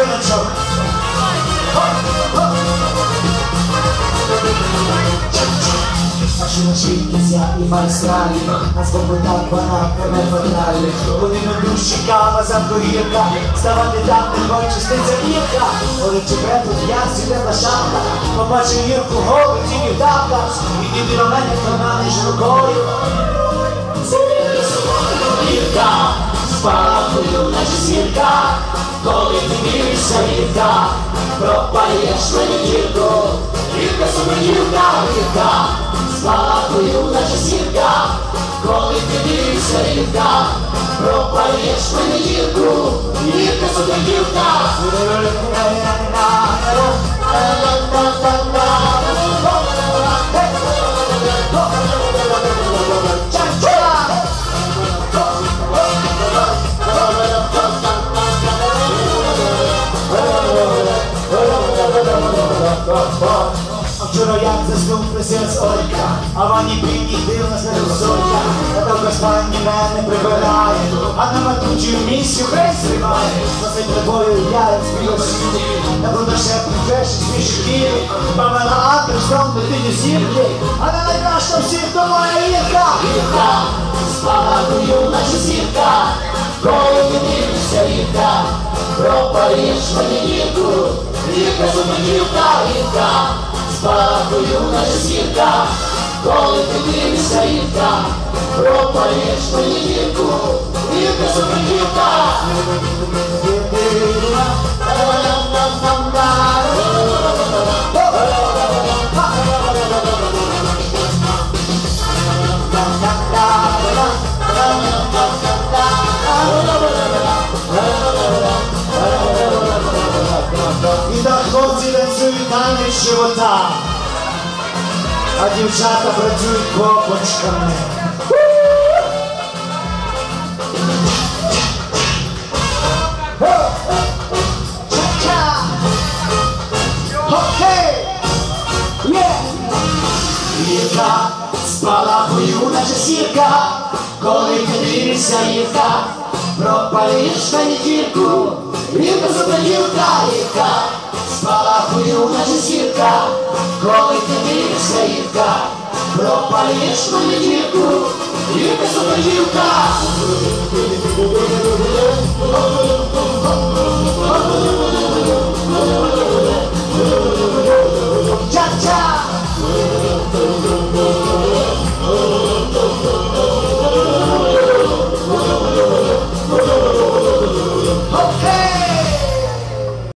вилучок. Наші кінця і майстралі, нас попитав вона не фаталі. Вони на душі кава за завкурівка, ставати там не хоче ститься гірка. Олег чекре тут я сідена шапка, побачив гірку голу, тільки тапка, і ніби на мене хлонаниш рукою. Це не собою гірка, спалахою наче зірка коли ти дивишся, пропаєш мені дірку, Ірка супердівка, Ірка, спалахую, наче сірка, коли ти дивишся, пропаєш мені дірку, рідка супердівка. Вчора як заснув присець Олька, а вані піні дивна сорка, та довго спальні мене прибирає, а на матучі в місці хрест зриває, носить тобою я співості, на брудошепні феші смішки, Памела Андерсон, дитині сірки, а на найкраща всіх то моя Ірка. Ірка, спалахую, наче зірка, коли дивишся, Ірка, пропалюєш мені дірку, Ірка зубодівка, Ірка, спалахую, наче зірка, коли ти дивишся, Ірка, пропалюєш мені дірку, Ірка зубодівка. І хлопці танець живота, а дівчата працюють копочками. Ча-ча! Окей! Є! Ірка, спалахую, наче сірка, коли ти дивишся, Ірка, пропалюєш мені дірку, Ірка зубодівка, Ірка, спалахую, наче сітка, коли ти дивишся, Ірка, пропалюєш мені і зубодівка.